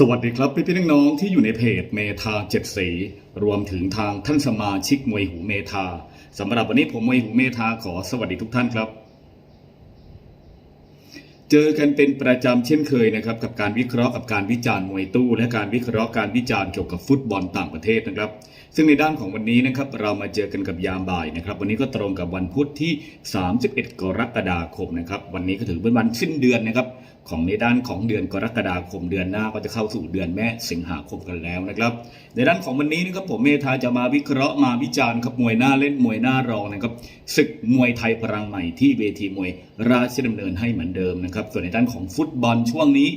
สวัสดีครับพี่พี่น้องๆที่อยู่ในเพจเมทาเจ็ดสีรวมถึงทางท่านสมาชิกมวยหูเมทาสำหรับวันนี้ผมมวยหูเมทาขอสวัสดีทุกท่านครับ เจอกันเป็นประจำเช่นเคยนะครับกับการวิเคราะห์กับการวิจารณ์มวยตู้ และการวิเคราะห์การวิจารณ์เกี่ยวกับฟุตบอลต่างประเทศนะครับ ซึ่งในด้านของวันนี้นะครับเรามาเจอกันกับยามบ่ายนะครับวันนี้ก็ตรงกับวันพุธที่ 31 กรกฎาคมนะครับวันนี้ก็ถือเป็นวันสิ้นเดือนนะครับของในด้านของเดือนกรกฎาคมเดือนหน้าก็จะเข้าสู่เดือนแม่สิงหาคมกันแล้วนะครับ ในด้านของวันนี้นะครับผมเมธาจะมาวิเคราะห์มาวิจารณ์ครับมวยหน้าเล่นมวยหน้ารองนะครับศึกมวยไทยพลังใหม่ที่เวทีมวยราชดำเนินให้เหมือนเดิมนะครับส่วนในด้านของฟุตบอลช่วงนี้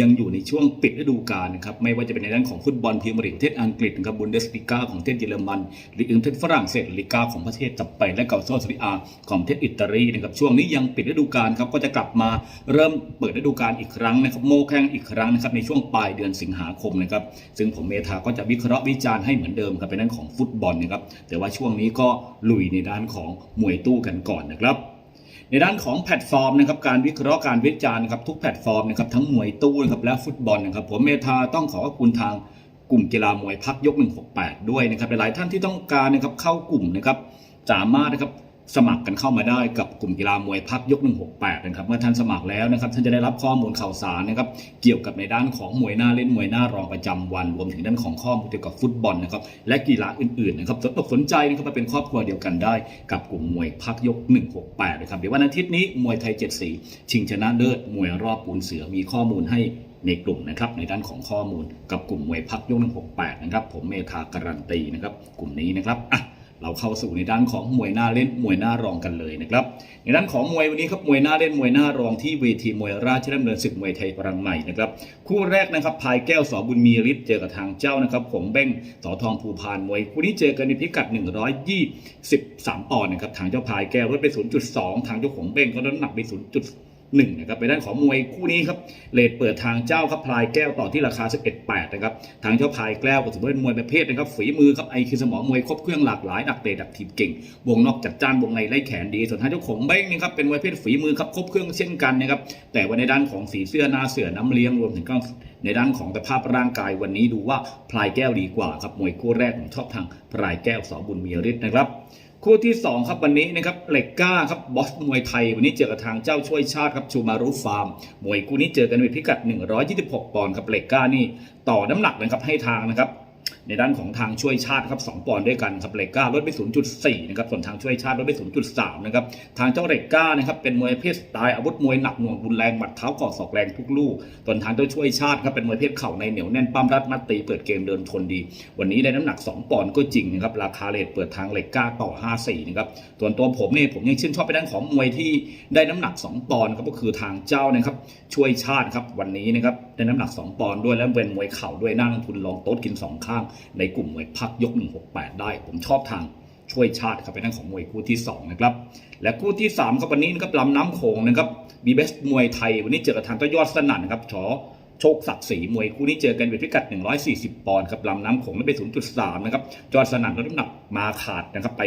ยังอยู่ในช่วงปิดฤดูกาลนะครับไม่ว่าจะเป็นในด้านของฟุตบอลพรีเมียร์ลีกเทศอังกฤษนะครับบุนเดสลิกาของเทศเยอรมันลีกอังกฤษฝรั่งเศสลีกาของประเทศสเปนและเกาโซซาริอาของเทศอิตาลีนะครับช่วงนี้ยังปิดฤดูกาลครับก็จะกลับมาเริ่มเปิดฤดูกาลอีกครั้งนะครับโมแข่งอีกครั้งนะครับในช่วงปลายเดือนสิงหาคมนะครับซึ่งผมเมธาก็จะวิเคราะห์วิจารณ์ให้เหมือนเดิมครับเป็นด้านของฟุตบอลนะครับแต่ว่าช่วงนี้ก็ลุยในด้านของมวยตู้กันก่อนนะครับ ในด้านของแพลตฟอร์มนะครับการวิเคราะห์การวิจารณ์นะครับทุกแพลตฟอร์มนะครับทั้งมวยตู้นะครับและฟุตบอลนะครับผมเมธาต้องขอขอบคุณทางกลุ่มกีฬามวยพักยก 168 ด้วยนะครับหลายท่านที่ต้องการนะครับเข้ากลุ่มนะครับสามารถนะครับ สมัครกันเข้ามาได้กับกลุ่มกีฬามวยพักยก 168 นะครับเมื่อท่านสมัครแล้วนะครับท่านจะได้รับข้อมูลข่าวสารนะครับเกี่ยวกับในด้านของมวยหน้าเล่นมวยหน้ารองประจำวัน รวมถึงด้านของข้อมูลเกี่ยวกับฟุตบอลนะครับและกีฬาอื่นๆนะครับสนอกสนใจนะครับมาเป็นครอบครัวเดียวกันได้กับกลุ่มมวยพักยก 168 นะครับเดี๋ยววันอาทิตย์นี้มวยไทย 7 สี ชิงชนะเลิศมวยรอบปูนเสือมีข้อมูลให้ในกลุ่มนะครับในด้านของข้อมูลกับกลุ่มมวยพักยก 168 นะครับผมเมธาการันตีนะครับกลุ่มนี้นะครับอะ เราเข้าสู่ในด้านของมวยหน้าเล่นมวยหน้ารองกันเลยนะครับในด้านของมวยวันนี้ครับมวยหน้าเล่นมวยหน้ารองที่เวทีมวยราชดำเนินศึกมวยไทยพลังใหม่นะครับคู่แรกนะครับพายแก้วสอบุญมีฤทธิ์เจอกับทางเจ้านะครับผมเบ้งสอทองภูพานมวยคู่นี้เจอกันในพิกัด 123ปอนด์นะครับทางเจ้าพายแก้วลดไป 0.2 ทางเจ้าของเบ้งก็ลดน้ำหนักไป 0.2 หนึ่งนะครับไปด้านของมวยคู่นี้ครับเลทเปิดทางเจ้าครับพลายแก้วต่อที่ราคา 11.8นะครับทางเจ้าพลายแก้วก็ถือเป็นมวยประเภทนะครับฝีมือครับไอคือสมองมวยครบเครื่องหลากหลายดักเตะดักทีมเก่ง วงนอกจัดจ้านวงในไล่แขนดีส่วนท้างเจ้าของเบ้งนี่ครับเป็นมวยประเภทฝีมือครับครบเครื่องเช่นกันนะครับแต่ว่าในด้านของสีเสื้อหน้าเสือน้ำเลี้ยงรวมถึงก็ในด้านของสภาพร่างกายวันนี้ดูว่าพลายแก้วดีกว่าครับมวยคู่แรกของชอบทางพลายแก้วสอบุญมีฤทธิ์นะครับ คู่ที่ 2 ครับวันนี้นะครับเหล็กก้าครับบอสมวยไทย วันนี้เจอกับทางเจ้าช่วยชาติครับชูมารุฟาร์มมวยคู่นี้เจอกันในพิกัด 126 ปอนด์ครับเหล็กก้านี่ต่อน้ำหนักนะครับให้ทางนะครับ ในด้านของทางช่วยชาติครับ2ปอนด์ด้วยกันครับเหล็ก้าลดไป 0.4 นะครับ ส่วนทางช่วยชาติลดไป 0.3 นะครับ ทางเจ้าเหล็ก้านะครับเป็นมวยเพศสไตล์อาวุธมวยหนักหน่วงรุนแรงหมัดเท้าก่อศอกแรงทุกลูก ส่วนทางเจ้าช่วยชาติครับเป็นมวยเพศเข่าในเหนียวแน่นปั้มรัดมัดตีเปิดเกมเดินทนดี วันนี้ได้น้ำหนัก 2 ปอนด์ก็จริงนะครับ ราคาเลทเปิดทางเหล็กก้าต่อ 54 นะครับ ส่วนตัวผมเนี่ยผมยังชื่นชอบไปด้านของมวยที่ได้น้ำหนัก 2 ปอนด์ครับก็คือทางเจ้านะครับช่วยชาติครับวันนี้นะครับ ได้น้ำหนัก 2 ปอนด์ด้วยและเป็นมวยเข่าด้วยน่าลงทุนลองโต๊ดกิน 2 ข้าง ในกลุ่มมวยพักยก 168 ได้ ผมชอบทางช่วยชาติครับเป็นด้งของมวยคู่ที่ 2 นะครับ และคู่ที่3ครับวันนี้นะครับลำน้ำโขงนะครับบีเบสมวยไทย วันนี้เจอกับทางเจ้ายอดสนั่นนะครับชอ โชคศักดิ์ศรีมวยคู่นี้เจอกันเป็นพิกัด 140 ปอนด์ครับลำน้ำโขงลดไป 0.3 นะครับ จอร์สนั่นลดน้ำหนักมาขาดนะครับไป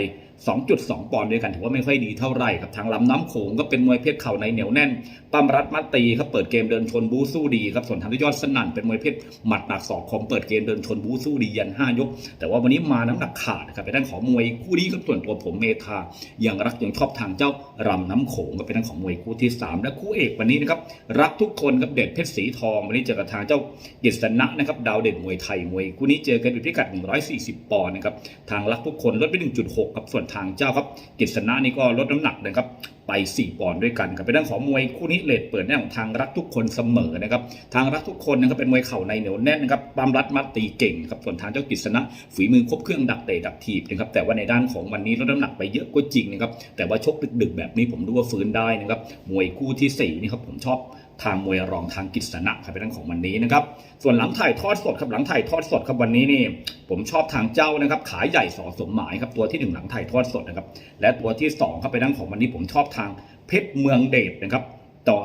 2.2 ปอนด์ด้วยกันถือว่าไม่ค่อยดีเท่าไหร่ครับทางลำน้ำโขงก็เป็นมวยเพศเข่าในเหนียวแน่นปั้มรัดมัดตีครับเปิดเกมเดินชนบูสู้ดีครับส่วนทางที่ยอดสนั่นเป็นมวยเพศหมัดหนักศอกคมเปิดเกมเดินชนบูสู้ดียัน 5 ยก แต่ว่าวันนี้มาน้ำหนักขาดครับเป็นด้านของมวยคู่นี้ก็ส่วนตัวผมเมธายังรักยังชอบทางเจ้ารำน้ำโขงก็เป็นด้านของมวยคู่ที่ 3 และคู่เอกวันนี้นะครับรักทุกคนครับเด็ดเพชรสีทองวันนี้เจอกับทางเจ้าเกษณะนะครับดาวเด่นมวยไทยมวยคู่นี้เจอกันเป็นพิกัด 140 ปอนด์นะครับทางรักทุกคนลดไป 1.6กับส่วนทางเจ้าครับกษณะนี่ก็ลดน้ำหนักนะครับไป 4 ปอนด์ด้วยกันครับเป็นเรื่องของมวยคู่นี้เลดเปิดแน่ของทางรักทุกคนเสมอนะครับทางรักทุกคนนะครับเป็นมวยเข่าในเหนียวแน่นนะครับปั้มรัดมัดตีเก่งครับส่วนทางเจ้ากฤษณะฝีมือครบเครื่องดักเตะดักถีบนะครับแต่ว่าในด้านของวันนี้ลดน้ำหนักไปเยอะก็จริงนะครับแต่ว่าชกดึกๆแบบนี้ผมดูว่าฟื้นได้นะครับมวยคู่ที่สี่นี่ครับผมชอบทางมวยรองทางกิจสนะครับเป็นเรื่องของวันนี้นะครับส่วนหลังถ่ายทอดสดครับหลังถ่ายทอดสดครับวันนี้นี่ผมชอบทางเจ้านะครับขายใหญ่สอสมหมายครับตัวที่หนึ่งหลังถ่ายทอดสดนะครับและตัวที่สองครับเป็นเรื่องของวันนี้ผมชอบทางเพชรเมืองเดชนะครับต่อ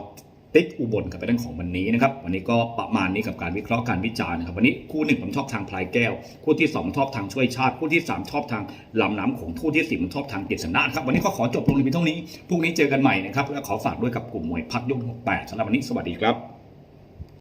ติ๊กอุบลครับเป็นเรื่องของวันนี้นะครับวันนี้ก็ประมาณนี้กับการวิเคราะห์การวิจารณ์นะครับวันนี้คู่หนึ่งผมชอบทางพลายแก้ว คู่ที่สองชอบทางช่วยชาติ คู่ที่สามชอบทางลำน้ำโของคู่ที่สี่ผมชอบทางเกิษณะครับวันนี้ก็ขอจบลงในเพียงเท่านี้พรุ่งนี้เจอกันใหม่นะครับและขอฝากด้วยกับกลุ่มมวยพักยกหกแปดสำหรับวันนี้สวัสดีครับ